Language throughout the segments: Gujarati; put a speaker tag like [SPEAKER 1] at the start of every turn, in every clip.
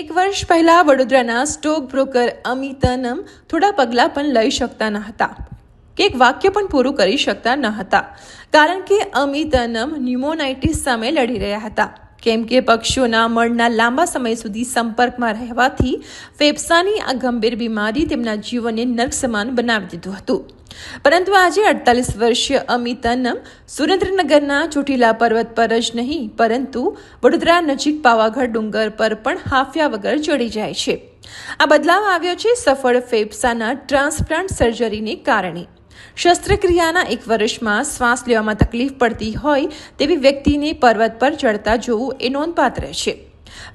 [SPEAKER 1] એક વર્ષ પહેલાં વડોદરાના સ્ટોક બ્રોકર અમિતનમ થોડા પગલાં પણ લઈ શકતા ન હતા કે એક વાક્ય પણ પૂરું કરી શકતા ન હતા કારણ કે અમિતનમ ન્યુમોનાઇટિસ સામે લડી રહ્યા હતા કેમ કે પક્ષીઓના મળના લાંબા સમય સુધી સંપર્કમાં રહેવાથી ફેફસાની આ ગંભીર બીમારી તેમના જીવનને નર્ક સમાન બનાવી દીધું હતું પરંતુ આજે અડતાલીસ વર્ષીય અમિતાનમ સુરેન્દ્રનગરના ચોટીલા પર્વત પર જ નહીં પરંતુ વડોદરા નજીક પાવાગઢ ડુંગર પર પણ હાફ્યા વગર ચડી જાય છે આ બદલાવ આવ્યો છે સફળ ફેફસાના ટ્રાન્સપ્લાન્ટ સર્જરીને કારણે શસ્ત્રક્રિયાના એક વર્ષમાં શ્વાસ લેવામાં તકલીફ પડતી હોય તેવી વ્યક્તિને પર્વત પર ચડતા જોવું એ નોંધપાત્ર છે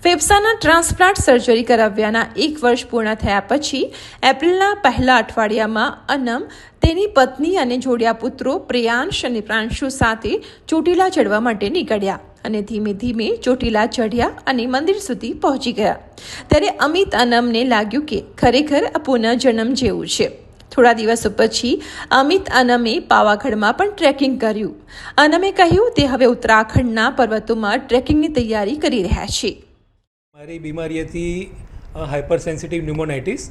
[SPEAKER 1] ફેફસાના ટ્રાન્સપ્લાન્ટ સર્જરી કરાવ્યાના એક વર્ષ પૂર્ણ થયા પછી એપ્રિલના પહેલા અઠવાડિયામાં અનમ તેની પત્ની અને જોડિયા પુત્રો પ્રિયાંશ અને પ્રાંશુ સાથે ચોટીલા ચડવા માટે નીકળ્યા અને ધીમે ધીમે ચોટીલા ચઢ્યા અને મંદિર સુધી પહોંચી ગયા ત્યારે અમિત અનમને લાગ્યું કે ખરેખર આ પુનઃજન્મ જેવું છે થોડા દિવસો પછી અમિત અનમે પાવાગઢમાં પણ ટ્રેકિંગ કર્યું અનમે કહ્યું તે હવે ઉત્તરાખંડના પર્વતોમાં ટ્રેકિંગની તૈયારી કરી રહ્યા છે
[SPEAKER 2] મારી બીમારી હતી હાઇપર સેન્સિટિવ ન્યુમોનાઇટિસ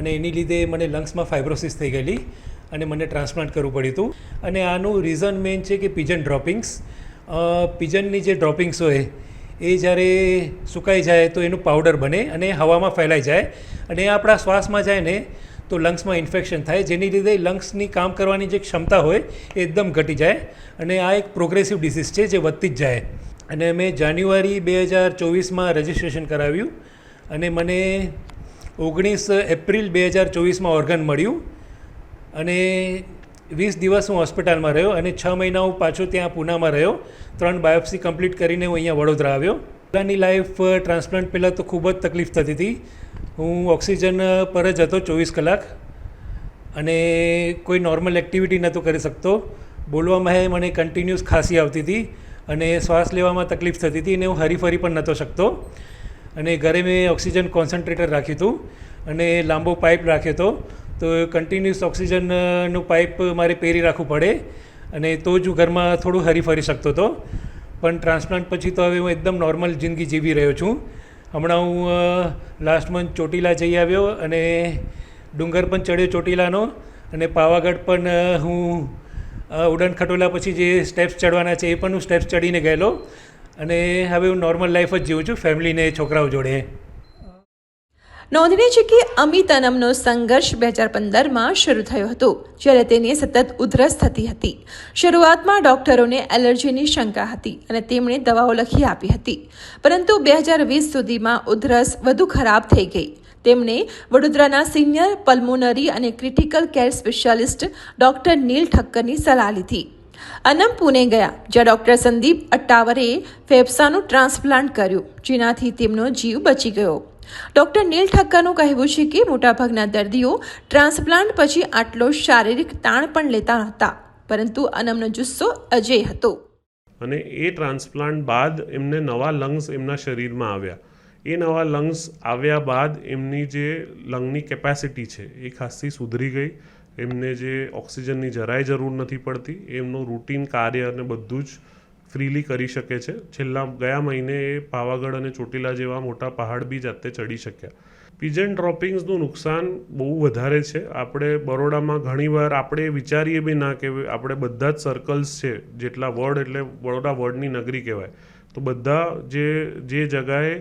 [SPEAKER 2] અને એની લીધે મને લંગ્સમાં ફાઇબ્રોસિસ થઈ ગયેલી અને મને ટ્રાન્સપ્લાન્ટ કરવું પડ્યું હતું અને આનું રીઝન મેઇન છે કે પિજન ડ્રોપિંગ્સ પિજનની જે ડ્રોપિંગ્સ હોય એ જ્યારે સુકાઈ જાય તો એનું પાવડર બને અને હવામાં ફેલાઈ જાય અને એ આપણા શ્વાસમાં જાય ને તો લંગ્સમાં ઇન્ફેક્શન થાય જેની લીધે લંગ્સની કામ કરવાની જે ક્ષમતા હોય એ એકદમ ઘટી જાય અને આ એક પ્રોગ્રેસિવ ડિસીઝ છે જે વધતી જ જાય અને મેં જાન્યુઆરી બે હજાર ચોવીસમાં રજિસ્ટ્રેશન કરાવ્યું અને મને ઓગણીસ એપ્રિલ બે હજાર ચોવીસમાં ઓર્ગન મળ્યું અને વીસ દિવસ હું હોસ્પિટલમાં રહ્યો અને છ મહિના હું પાછો ત્યાં પૂનામાં રહ્યો ત્રણ બાયોપ્સી કમ્પ્લીટ કરીને હું અહીંયા વડોદરા આવ્યો પહેલાંની લાઈફ ટ્રાન્સપ્લાન્ટ પહેલાં તો ખૂબ જ તકલીફ થતી હતી હું ઓક્સિજન પર જ હતો ચોવીસ કલાક અને કોઈ નોર્મલ એક્ટિવિટી નહોતો કરી શકતો બોલવામાં એ મને કન્ટિન્યુઅસ ખાંસી આવતી હતી અને શ્વાસ લેવામાં તકલીફ થતી હતી અને હું હરીફરી પણ નહોતો શકતો અને ઘરે મેં ઓક્સિજન કોન્સન્ટ્રેટર રાખ્યું હતું અને લાંબો પાઇપ રાખ્યો હતો તો કન્ટિન્યુઅસ ઓક્સિજનનું પાઇપ મારે પહેરી રાખવું પડે અને તો જ હું ઘરમાં થોડું હરીફરી શકતો હતો પણ ટ્રાન્સપ્લાન્ટ પછી તો હવે હું એકદમ નોર્મલ જિંદગી જીવી રહ્યો છું હમણાં હું લાસ્ટ મંથ ચોટીલા જઈ આવ્યો અને ડુંગર પણ ચડ્યો ચોટીલાનો અને પાવાગઢ પણ હું ઉડન ખટોલા પછી જે સ્ટેપ્સ ચડવાના છે એ પણ હું સ્ટેપ્સ ચડીને ગયેલો અને હવે હું નોર્મલ લાઈફ જ જીવું છું ફેમિલીને છોકરાઓ જોડે
[SPEAKER 1] નોંધનીય છે કે અમિત અનમનો સંઘર્ષ બે હજાર પંદરમાં શરૂ થયો હતો જ્યારે તેને સતત ઉધરસ થતી હતી શરૂઆતમાં ડોક્ટરોને એલર્જીની શંકા હતી અને તેમણે દવાઓ લખી આપી હતી પરંતુ બે હજાર વીસ સુધીમાં ઉધરસ વધુ ખરાબ થઈ ગઈ તેમણે વડોદરાના સિનિયર પલ્મોનરી અને critical care specialist doctor Neel ઠક્કરની સલાહ લીધી અનમ પુણે ગયા જ્યાં ડોક્ટર સંદીપ અટ્ટાવરે ફેફસાનું ટ્રાન્સપ્લાન્ટ કર્યું જેનાથી તેમનો જીવ બચી ગયો ડોક્ટર નીલ ઠક્કરનું કહેવું છે કે મોટાભાગના દર્દીઓ ટ્રાન્સપ્લાન્ટ પછી આટલો શારીરિક તાણ પણ લેતા હતા પરંતુ અનમનો જુસ્સો અજય હતો
[SPEAKER 3] અને એ ટ્રાન્સપ્લાન્ટ બાદ એમને નવા લંગ્સ એમના શરીરમાં આવ્યા એ નવા લંગ્સ આવ્યા બાદ એમની જે લંગની કેપેસિટી છે એ ખાસી સુધરી ગઈ એમને જે ઓક્સિજનની જરાય જરૂર નથી પડતી એમનું રૂટીન કાર્ય અને બધું જ ફ્રીલી કરી શકે છે છેલ્લા ગયા મહિને એ પાવાગઢ અને ચોટીલા જેવા મોટા પહાડ બી જાતે ચડી શક્યા પિજન ડ્રોપિંગ્સનું નુકસાન બહુ વધારે છે આપણે બરોડામાં ઘણીવાર આપણે વિચારીએ બી ના કે આપણે બધા જ સર્કલ્સ છે જેટલા વર્ડ એટલે બરોડા વર્ડની નગરી કહેવાય તો બધા જે જે જગાએ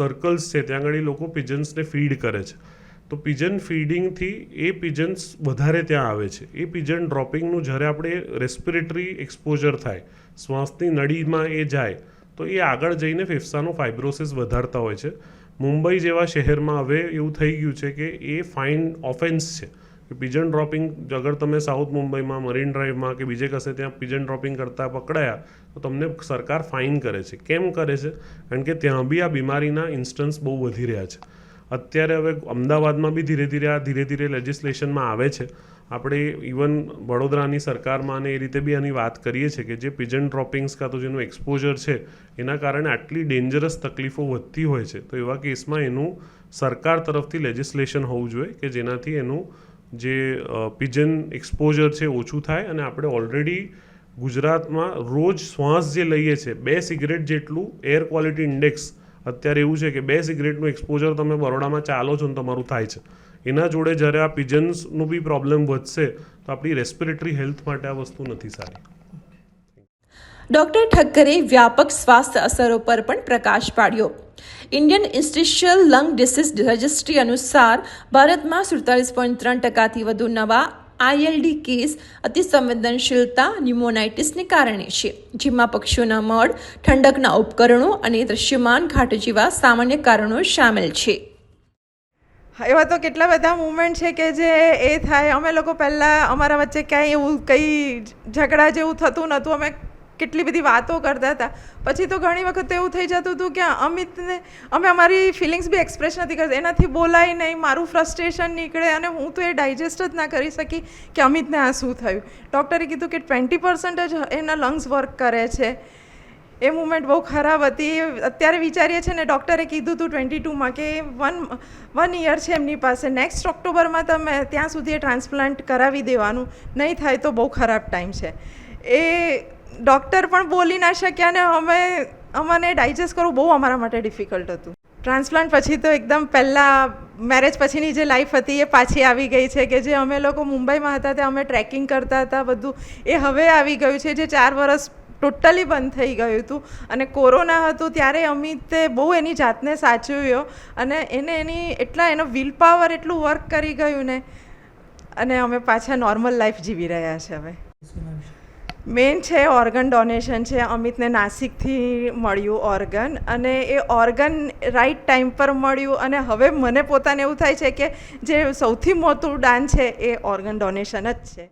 [SPEAKER 3] સર્કલ્સ છે ત્યાં આગળ લોકો પિજન્સને ફીડ કરે છે તો પિજન ફીડિંગથી એ પિજન્સ વધારે ત્યાં આવે છે એ પિજન ડ્રોપિંગનું જ્યારે આપણે રેસ્પિરેટરી એક્સપોઝર થાય શ્વાસની નળીમાં એ જાય તો એ આગળ જઈને ફેફસાનું ફાઇબ્રોસિસ વધારતા હોય છે મુંબઈ જેવા શહેરમાં હવે એવું થઈ ગયું છે કે એ ફાઇન ઓફેન્સ છે કે પિજન ડ્રોપિંગ અગર તમે સાઉથ મુંબઈમાં મરીન ડ્રાઈવમાં કે બીજે કશે ત્યાં પિજન ડ્રોપિંગ કરતા પકડાયા તો તમને સરકાર ફાઇન કરે છે કેમ કરે છે કારણ કે ત્યાં બી આ બીમારીના ઇન્સ્ટન્સ બહુ વધી રહ્યા છે અત્યારે હવે અમદાવાદમાં બી ધીરે ધીરે આ ધીરે ધીરે લેજિસ્લેશનમાં આવે છે આપણે ઇવન વડોદરાની સરકારમાં અને એ રીતે બી આની વાત કરીએ છીએ કે જે પિજન ડ્રોપિંગ્સ કાં તો જેનું એક્સપોઝર છે એના કારણે આટલી ડેન્જરસ તકલીફો વધતી હોય છે તો એવા કેસમાં એનું સરકાર તરફથી લેજિસ્લેશન હોવું જોઈએ કે જેનાથી એનું જે પિજન એક્સપોઝર છે ઓછું થાય અને આપણે ઓલરેડી ગુજરાતમાં રોજ શ્વાસ જે લઈએ છીએ બે સિગરેટ જેટલું એર ક્વોલિટી ઇન્ડેક્સ અત્યારે એવું છે કે બે સિગરેટનું એક્સપોઝર તમે બરોડામાં ચાલો છો ને તમારું થાય છે એના જોડે જ્યારે આ પિજન્સનું બી પ્રોબ્લેમ વધશે તો આપણી રેસ્પિરેટરી હેલ્થ માટે આ વસ્તુ નથી સારી
[SPEAKER 1] ડોક્ટર ઠક્કરે વ્યાપક સ્વાસ્થ્ય અસરો પર પણ પ્રકાશ પાડ્યો Indian interstitial lung disease registry અનુસાર ભારતમાં સુડતાલીસ પોઈન્ટ ત્રણ ટકાથી વધુ નવા આઈએલડી કેસ અતિસંવેદનશીલતા ન્યુમોનાઇટિસને કારણે છે જેમાં પક્ષીઓના મળ ઠંડકના ઉપકરણો અને દ્રશ્યમાન ઘાટ જેવા સામાન્ય કારણો સામેલ છે
[SPEAKER 4] એવા તો કેટલા બધા મુમેન્ટ છે કે જે એ થાય અમે લોકો પહેલાં અમારા વચ્ચે ક્યાંય એવું કંઈ ઝઘડા જેવું થતું નહોતું અમે કેટલી બધી વાતો કરતા હતા પછી તો ઘણી વખત એવું થઈ જતું હતું કે અમિતને અમે અમારી ફિલિંગ્સ બી એક્સપ્રેસ નથી કરતા એનાથી બોલાય નહીં મારું ફ્રસ્ટ્રેશન નીકળે અને હું તો એ ડાયજેસ્ટ જ ના કરી શકી કે અમિતને આ શું થયું ડૉક્ટરે કીધું કે ટ્વેન્ટી પર્સન્ટ જ એના લંગ્સ વર્ક કરે છે એ મુમેન્ટ બહુ ખરાબ હતી અત્યારે વિચારીએ છીએ ને ડૉક્ટરે કીધું હતું ટ્વેન્ટી ટુમાં કે વન વન ઇયર છે એમની પાસે નેક્સ્ટ ઓક્ટોબરમાં તમે ત્યાં સુધી એ ટ્રાન્સપ્લાન્ટ કરાવી દેવાનું નહીં થાય તો બહુ ખરાબ ટાઈમ છે એ ડૉક્ટર પણ બોલી ના શક્યા ને અમે અમને ડાયજેસ્ટ કરવું બહુ અમારા માટે ડિફિકલ્ટ હતું ટ્રાન્સપ્લાન્ટ પછી તો એકદમ પહેલાં મેરેજ પછીની જે લાઈફ હતી એ પાછી આવી ગઈ છે કે જે અમે લોકો મુંબઈમાં હતા ત્યાં અમે ટ્રેકિંગ કરતા હતા બધું એ હવે આવી ગયું છે જે ચાર વરસ ટોટલી બંધ થઈ ગયું હતું અને કોરોના હતું ત્યારે અમિતે બહુ એની જાતને સાચવ્યો અને એને એની એટલા એનો વિલ પાવર એટલું વર્ક કરી ગયું ને અને અમે પાછા નોર્મલ લાઈફ જીવી રહ્યા છે હવે મેઇન છે ઓર્ગન ડોનેશન છે અમિતને નાસિકથી મળ્યું ઓર્ગન અને એ ઓર્ગન રાઈટ ટાઈમ પર મળ્યું અને હવે મને પોતાને એવું થાય છે કે જે સૌથી મોટું દાન છે એ ઓર્ગન ડોનેશન જ છે